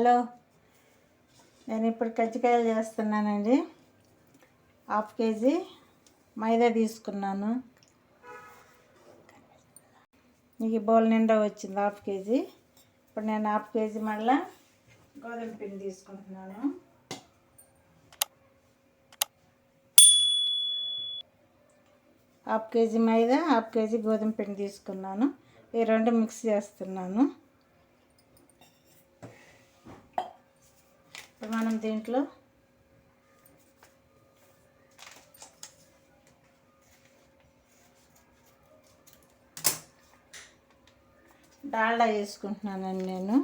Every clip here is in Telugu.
హలో. నేను ఇప్పుడు కజ్జికాయలు చేస్తున్నానండి. హాఫ్ కేజీ మైదా తీసుకున్నాను. మీకు బౌల్ నిండా వచ్చింది హాఫ్ కేజీ. ఇప్పుడు నేను హాఫ్ కేజీ మళ్ళా గోధుమ పిండి తీసుకుంటున్నాను. Half KG maida half KG గోధుమ పిండి తీసుకున్నాను. ఈ రెండు మిక్స్ చేస్తున్నాను ఇప్పుడు మనం దీంట్లో. డాల్డా వేసుకుంటున్నానండి నేను.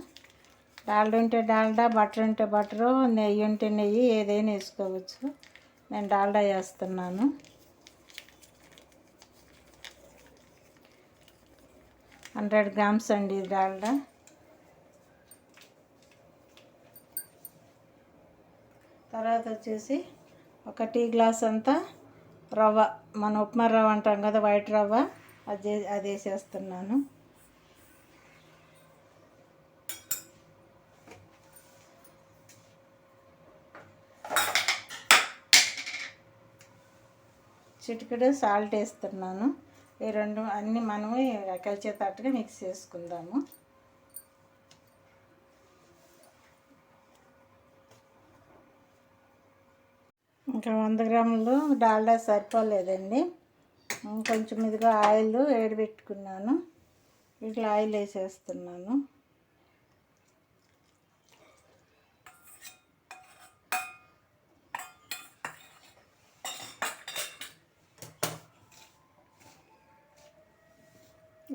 డాల్డా ఉంటే డాల్డా బటర్ ఉంటే బటరు నెయ్యి ఉంటే నెయ్యి ఏదైనా వేసుకోవచ్చు. నేను డాల్డా వేస్తున్నాను. హండ్రెడ్ గ్రామ్స్ అండి ఇది డాల్డా. తర్వాత వచ్చేసి ఒక టీ గ్లాస్ అంతా రవ్వ మన ఉప్మా రవ్వ అంటాం కదా వైట్ రవ్వ అది అది వేసేస్తున్నాను. చిటికెడు సాల్ట్ వేస్తున్నాను. ఈ రెండు అన్నీ మనము కలిసేటట్టుగా మిక్స్ చేసుకుందాము. ఇంకా వంద గ్రాములు డాల్డా సరిపోలేదండి. కొంచెం ఇదిగా ఆయిల్ వేడిపెట్టుకున్నాను ఇట్లా ఆయిల్ వేసేస్తున్నాను.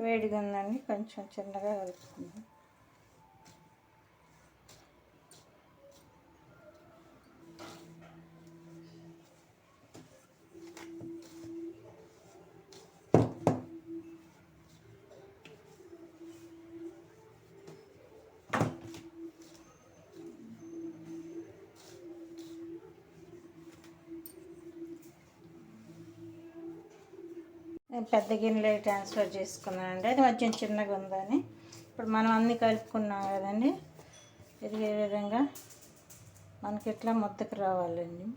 వేడిగా ఉందండి కొంచెం చిన్నగా కలుపుకుందాం. నేను పెద్ద గిన్నెలో ట్రాన్స్ఫర్ చేసుకున్నాను అండి అది మధ్యం చిన్నగా ఉందని. ఇప్పుడు మనం అన్నీ కలుపుకున్నాం కదండి. ఇది ఏ విధంగా మనకి ఇట్లా ముద్దకు రావాలండి.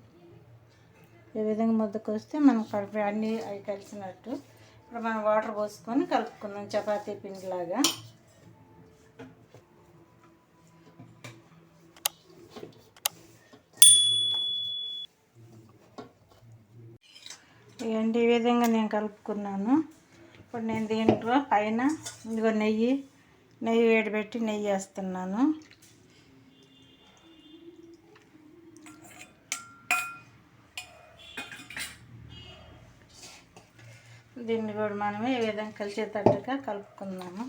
ఈ విధంగా ముద్దకు వస్తే మనం కలిపి అన్నీ అవి కలిసినట్టు. ఇప్పుడు మనం వాటర్ పోసుకొని కలుపుకున్నాం చపాతీ పిండిలాగా. చూడండి ఈ విధంగా నేను కలుపుకున్నాను. ఇప్పుడు నేను దీంట్లో పైన ఇదిగో నెయ్యి నెయ్యి వేడిపెట్టి నెయ్యి వేస్తున్నాను. దీన్ని కూడా మనమే ఈ విధంగా కలిసేటట్టుగా కలుపుకుందాము.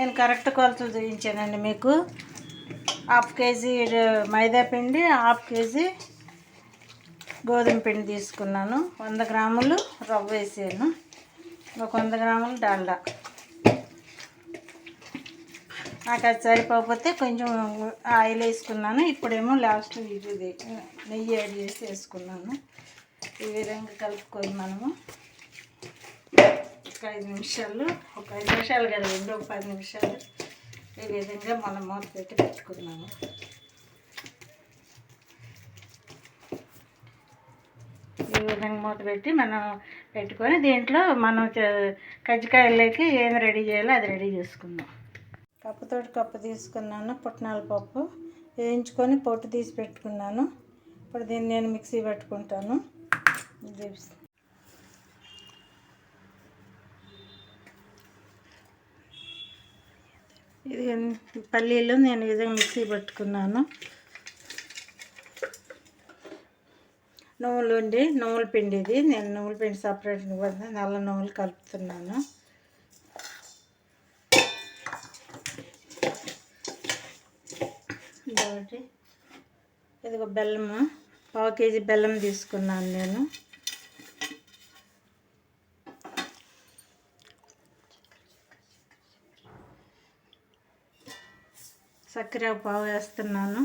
నేను కరెక్ట్ కొలతలు చూపించానండి మీకు. హాఫ్ కేజీ మైదా పిండి హాఫ్ కేజీ గోధుమ పిండి తీసుకున్నాను. వంద గ్రాములు రవ్వ వేసాను. ఒక వంద గ్రాములు డాల్డా. నాకు అది సరిపోతే కొంచెం ఆయిల్ వేసుకున్నాను. ఇప్పుడేమో లాస్ట్ ఇది నెయ్యి యాడ్ చేసి వేసుకున్నాను. ఈ విధంగా కలుపుకొని మనము. ఒక ఐదు నిమిషాలు ఒక ఐదు నిమిషాలు కదా రెండు ఒక పది నిమిషాలు. ఈ విధంగా మనం మూత పెట్టి పెట్టుకున్నాము. ఈ విధంగా మూత పెట్టి మనం పెట్టుకొని దీంట్లో మనం కజ్జికాయలకి ఏం రెడీ చేయాలో అది రెడీ చేసుకుందాం. కప్పుతోటి కప్పు తీసుకున్నాను పుట్నాల పప్పు వేయించుకొని పొట్టు తీసి పెట్టుకున్నాను. ఇప్పుడు దీన్ని నేను మిక్సీ పెట్టుకుంటాను. చూపిస్తాను ఇది పల్లీలు నేను విధంగా మిక్సీ పట్టుకున్నాను. నువ్వులు ఉండి నువ్వుల పిండి ఇది. నేను నువ్వుల పిండి సపరేట్ నల్ల నువ్వులు కలుపుతున్నాను. ఇది ఒక బెల్లము పావు కేజీ బెల్లం తీసుకున్నాను నేను. చక్కెర పావు వేస్తున్నాను.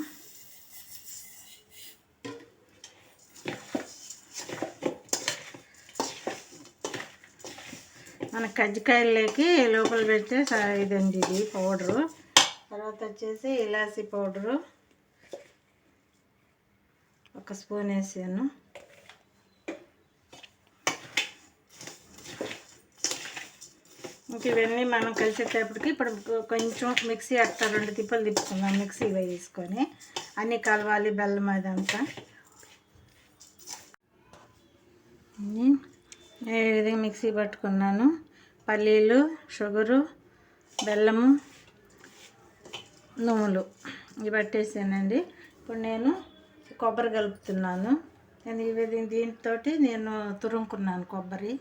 మన కజ్జికాయలకి లోపల పెడితే ఇదండి ఇది పౌడరు. తర్వాత వచ్చేసి ఇలాచి పౌడరు. ఒక స్పూన్ వేసాను. ఇంక ఇవన్నీ మనం కలిసేటప్పటికి ఇప్పుడు కొంచెం మిక్సీ అట్ట రెండు తిప్పలు తిప్పుకుందాం మిక్సీ వేసుకొని. అన్నీ కలవాలి బెల్లం అదంతా. నేను ఈ విధంగా మిక్సీ పట్టుకున్నాను? పల్లీలు షుగరు బెల్లము నువ్వులు ఇవి పట్టేసానండి. ఇప్పుడు నేను కొబ్బరి కలుపుతున్నాను. నేను ఈ విధంగా దీంతో నేను తురుముకున్నాను కొబ్బరి.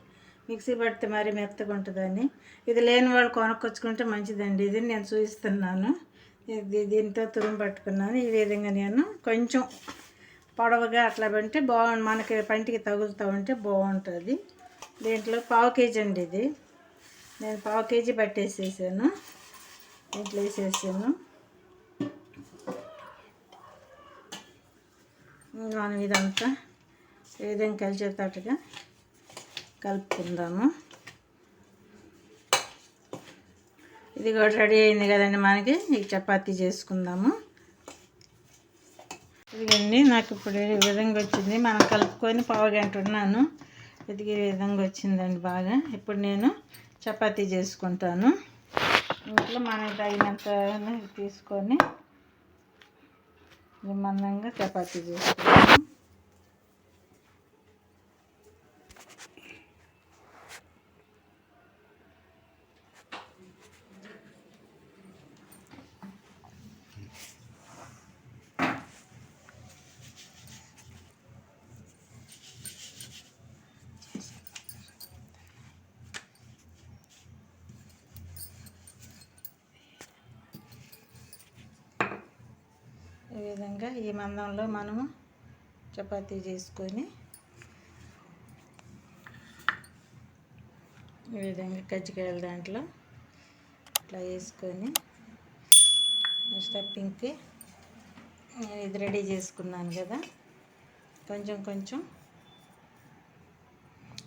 మిక్సీ పడితే మరి మెత్తగా ఉంటుందని. ఇది లేని వాళ్ళు కొనుక్కొచ్చుకుంటే మంచిదండి. ఇది నేను చూపిస్తున్నాను ఇది దీంతో తురుము పట్టుకున్నాను. ఈ విధంగా నేను కొంచెం పొడవగా అట్లా పంటే బాగుంది మనకి పంటికి తగులుతూ ఉంటే బాగుంటుంది. దీంట్లో పావు కేజీ అండి ఇది. నేను పావు కేజీ పట్టేసేసాను. దీంట్లో వేసేసాను. మనం ఇదంతా ఈ విధంగా కలిసేటట్టుగా కలుపుకుందాము. ఇది కూడా రెడీ అయింది కదండి మనకి. ఈ చపాతీ చేసుకుందాము. ఇదిగండి నాకు ఇప్పుడు ఈ విధంగా వచ్చింది. మనం కలుపుకొని పావుగంట ఉన్నాను. ఇది ఈ విధంగా వచ్చిందండి బాగా. ఇప్పుడు నేను చపాతీ చేసుకుంటాను. ఇంట్లో మనకి తగినంత తీసుకొని మందంగా చపాతీ చేసుకుంటాను ఈ విధంగా ఈ మందంలో మనము చపాతీ చేసుకొని ఈ విధంగా కజ్జికాయల దాంట్లో ఇట్లా వేసుకొని స్టఫింగ్కి నేను ఇది రెడీ చేసుకున్నాను కదా. కొంచెం కొంచెం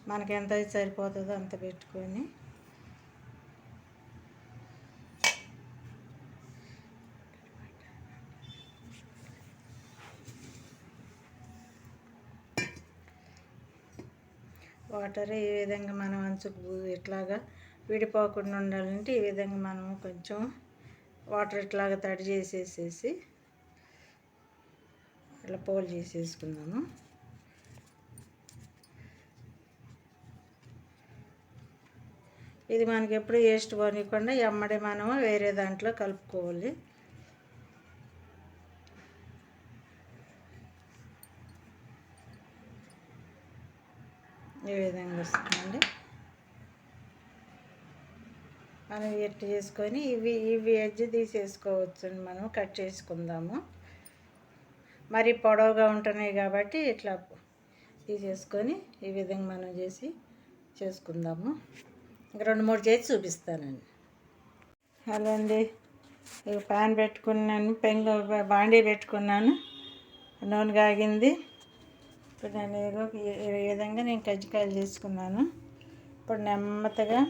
మనకి ఎంత అయితే సరిపోతుందో అంత పెట్టుకొని వాటర్ ఈ విధంగా మనం అంచుకు ఇట్లాగా విడిపోకుండా ఉండాలంటే ఈ విధంగా మనము కొంచెం వాటర్ ఇట్లాగా తడి చేసేసేసి ఇట్లా పోల్ చేసేసుకుందాము. ఇది మనకి ఎప్పుడు వేస్ట్ పోనీయకుండా ఎమ్మడే మనము వేరే దాంట్లో కలుపుకోవాలి. ఈ విధంగా వస్తుందండి? మనం ఎట్టు చేసుకొని ఇవి ఇవి ఎడ్జ్ తీసేసుకోవచ్చు మనం కట్ చేసుకుందాము. మరి పొడవుగా ఉంటున్నాయి కాబట్టి ఇట్లా తీసేసుకొని ఈ విధంగా మనం చేసి చేసుకుందాము. ఇంక రెండు మూడు చేసి చూపిస్తానండి. హలో అండి. ఇక ప్యాన్ పెట్టుకున్నాను పెంగు బాండీ పెట్టుకున్నాను. నూనె కాగింది. ఇప్పుడు నేను ఏదో ఈ- విధంగా నేను కజ్జికాయలు చేసుకున్నాను. ఇప్పుడు నెమ్మదిగా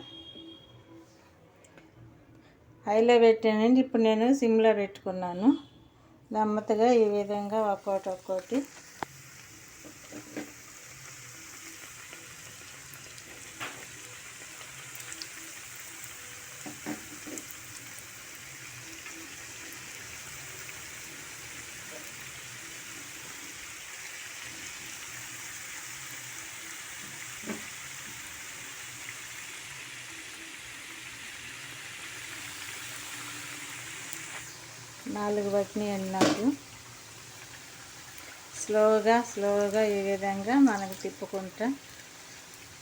హైలో పెట్టానండి. ఇప్పుడు నేను సిమ్లో పెట్టుకున్నాను. నెమ్మదిగా ఈ విధంగా ఒక్కోటి ఒక్కోటి నాలుగు పట్టినాయండి నాకు. స్లోగా స్లోగా ఈ విధంగా మనకు తిప్పుకుంటా.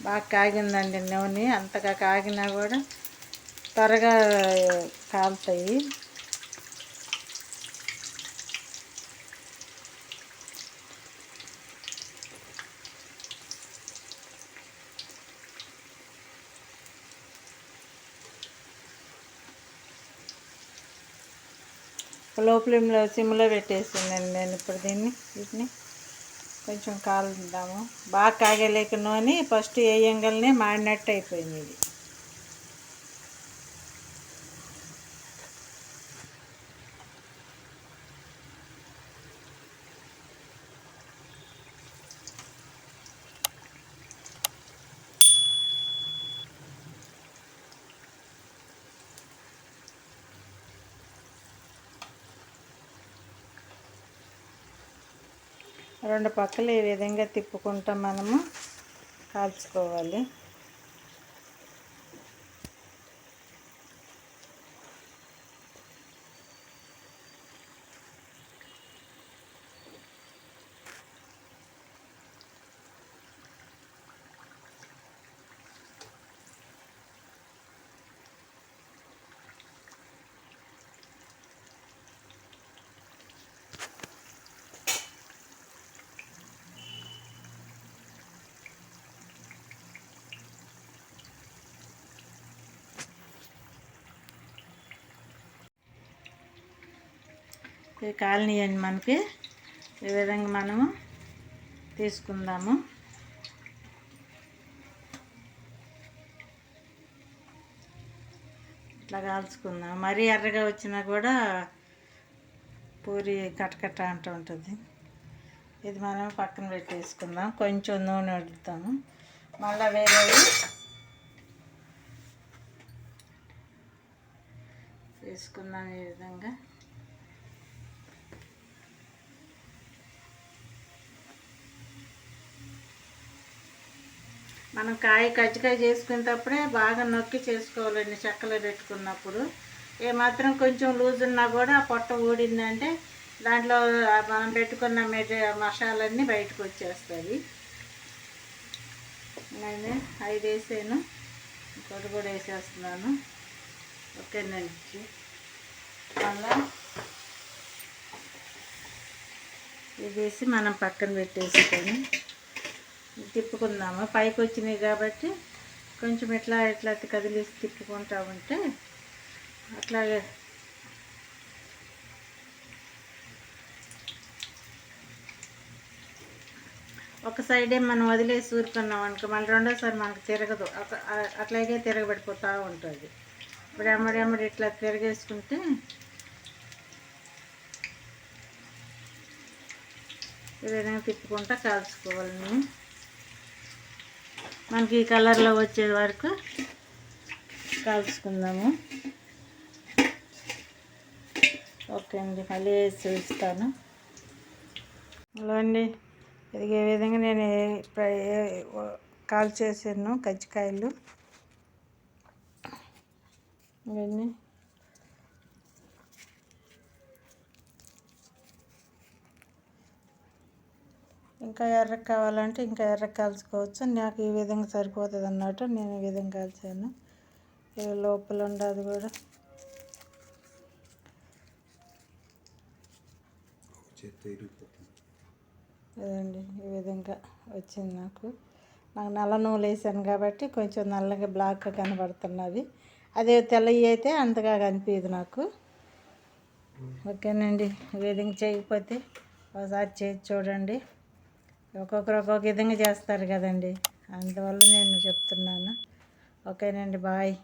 బాగా కాగిందండి నూనె. అంతగా కాగినా కూడా త్వరగా కాలుతాయి. లో ఫ్లేమ్లో సిమ్లో పెట్టేసిందండి నేను ఇప్పుడు దీన్ని వీటిని. కొంచెం కాలుద్దాము. బాగా కాగలేక నూనె ఫస్ట్ వేయంగానే మాడినట్టు అయిపోయింది ఇది. రెండు పక్కలు ఈ విధంగా తిప్పుకుంటూ మనము కాల్చుకోవాలి. కాలనీయండి మనకి ఈ విధంగా మనము తీసుకుందాము. ఇట్లా కాల్చుకుందాం మరీ ఎర్రగా వచ్చినా కూడా పూరి కటకట అంటూ ఉంటుంది. ఇది మనం పక్కన పెట్టేసుకుందాం. కొంచెం నూనె వండుతాము మళ్ళీ వేరేవి తీసుకుందాం ఈ విధంగా. మనం కాయ కజ్జికాయ చేసుకునేటప్పుడే బాగా నొక్కి చేసుకోవాలండి చెక్కలో పెట్టుకున్నప్పుడు. ఏమాత్రం కొంచెం లూజ్ ఉన్నా కూడా ఆ పొట్ట ఊడిందంటే దాంట్లో మనం పెట్టుకున్న మెటీ మసాలన్నీ బయటకు వచ్చేస్తుంది నేను ఐదు వేసాను. ఇంకోటి కూడా వేసేస్తున్నాను. ఓకేనండి మళ్ళా ఇది వేసి మనం పక్కన పెట్టేసుకొని తిప్పుకుందాము. పైకి వచ్చినాయి కాబట్టి కొంచెం ఇట్లా ఇట్లా కదిలేసి తిప్పుకుంటా ఉంటే అట్లాగే ఒక సైడే మనం వదిలేసి ఊరుకున్నాం అనుకో మళ్ళీ రెండోసారి మనకు తిరగదు. అట్లాగే తిరగబడిపోతూ ఉంటుంది. ఇప్పుడు ఎమ్మడి ఎమ్మడి ఇట్లా తిరగేసుకుంటే ఈ విధంగా తిప్పుకుంటా కాల్చుకోవాలని మనకి ఈ కలర్లో వచ్చే వరకు కాల్చుకుందాము ఓకే అండి మళ్ళీ వేసి చూస్తాను హలో అండి ఇది ఏ విధంగా నేను ప్ర- కాల్ చేసాను కజ్జికాయలు. ఇవన్నీ ఇంకా ఎర్ర కావాలంటే ఇంకా ఎర్ర కాల్చుకోవచ్చు. నాకు ఈ విధంగా సరిపోతుంది అన్నట్టు నేను ఈ విధంగా కాల్చాను. ఇది లోపల ఉండదు కూడా. ఇదండి ఈ విధంగా వచ్చింది నాకు. నాకు నల్ల నూనె వేసాను కాబట్టి కొంచెం నల్లగా బ్లాక్గా కనబడుతున్నది. అదే తెల్లవి అయితే అంతగా కనిపించదు నాకు. ఓకేనండి ఈ విధంగా చేయకపోతే ఒకసారి చేసి చూడండి. ఒక్కొక్కరు ఒక్కొక్క విధంగా చేస్తారు కదండి. అందువల్ల నేను చెప్తున్నాను. ఓకేనండి బాయ్.